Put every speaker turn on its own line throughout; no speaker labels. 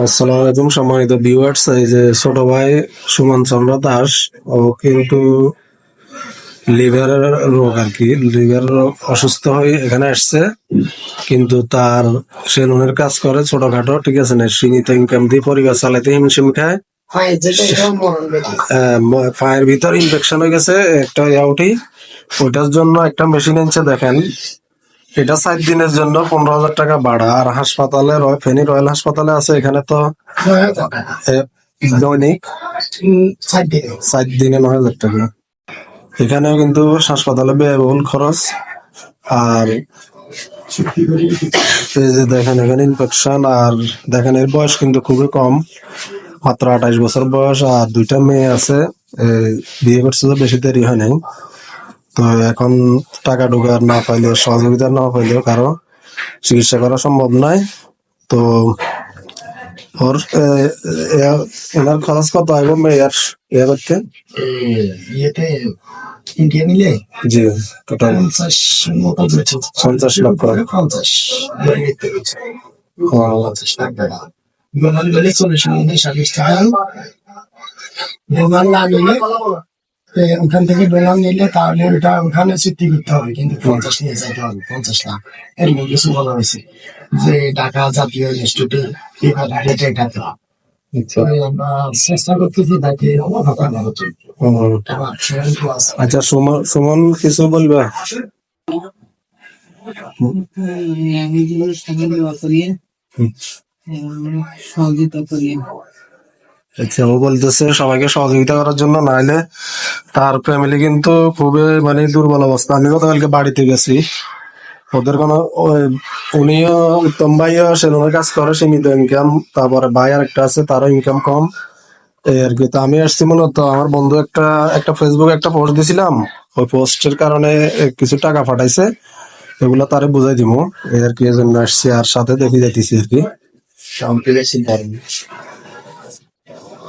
আসসালামু আলাইকুম সম্মানিত ভিউয়ার্স এই যে ছোট ভাই সুমন চন্দ্র দাস ও কিন্তু লিভারের রোগ আর কি লিভার রোগ অসুস্থ হয়ে এখানে আসছে কিন্তু তার সেলুনের কাজ করে ছোটখাটো ঠিক আছে না সীমিত ইনকাম দিয়ে পরিবার চালাইতে হিমশিম খায় পায়ের ভিতর ইনফেকশন হয়ে গেছে একটা আউটি ওইটার জন্য একটা মেশিন এনেছে দেখেন এটা সাত দিনের জন্য পনেরো হাজার টাকা ভাড়া আর হাসপাতালে ফেনী রয়্যাল হাসপাতালে আছে এখানে তো দৈনিক সাত দিনে নয় হাজার টাকা এখানেও কিন্তু হাসপাতালে ব্যয়বহুল খরচ আর যে দেখেন এখানে ইনফেকশন আর দেখেন এর বয়স কিন্তু খুবই কম মাত্র আঠাইশ বছর বয়স আর দুইটা মেয়ে আছে বিয়ে করছে তো বেশি দেরি হয় নাই তো এখন টাকা ঢোকার না পাইলে সহযোগিতা না পাইলেও কারো চিকিৎসা করা সম্ভব নয় তো ওর এনার খরচ কত আইব এর ইয়ে করতে
ইয়েতে ইন্ডিয়া
জি টোটাল পঞ্চাশ লক্ষ
পঞ্চাশ টাকা ওখান থেকে বেলাম নিলে তাহলে ওটা ওখানে সিদ্ধি করতে হবে কিন্তু পঞ্চাশ নিয়ে যাইতে হবে পঞ্চাশ লাখ এরকম কিছু বলা হয়েছে যে ঢাকা জাতীয় ইনস্টিটিউটে এবার ঢাকাতে ঢাকা
আচ্ছা সুমন আচ্ছা, কিছু
সহযোগিতা করি
আচ্ছা ও বলতেছে সবাইকে সহযোগিতা করার জন্য নাইলে তার ফ্যামিলি কিন্তু খুবই মানে দুর্বল অবস্থা আমি গতকালকে বাড়িতে গেছি ওদের কোনো উনিও উত্তম ভাইও সেলুনের কাজ করে সীমিত ইনকাম তারপরে ভাই আর একটা আছে তারও ইনকাম কম আর কি তো আমি আসছি মূলত আমার বন্ধু একটা একটা ফেসবুক একটা পোস্ট দিছিলাম ওই পোস্টের কারণে কিছু টাকা পাঠাইছে এগুলো তারে বুঝাই দিব আর কি এজন্য আসছি আর সাথে দেখে যাইতেছি আর কি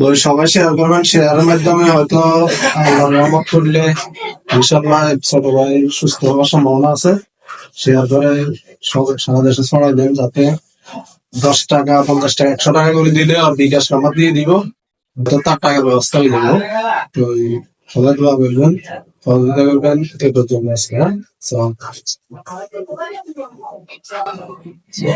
তো সবাই শেয়ার করবেন শেয়ারের মাধ্যমে হয়তো রহমত করলে ইনশাল্লাহ ছোট ভাই সুস্থ হওয়ার সম্ভাবনা আছে শেয়ার করে সারা দেশে ছড়াই দেন যাতে দশ টাকা পঞ্চাশ টাকা একশো টাকা করে দিলে আর বিকাশ নাম্বার দিয়ে দিব তো তার টাকার ব্যবস্থা করে দেবো তো সবাই দোয়া করবেন সহযোগিতা করবেন এটার জন্য আজকে হ্যাঁ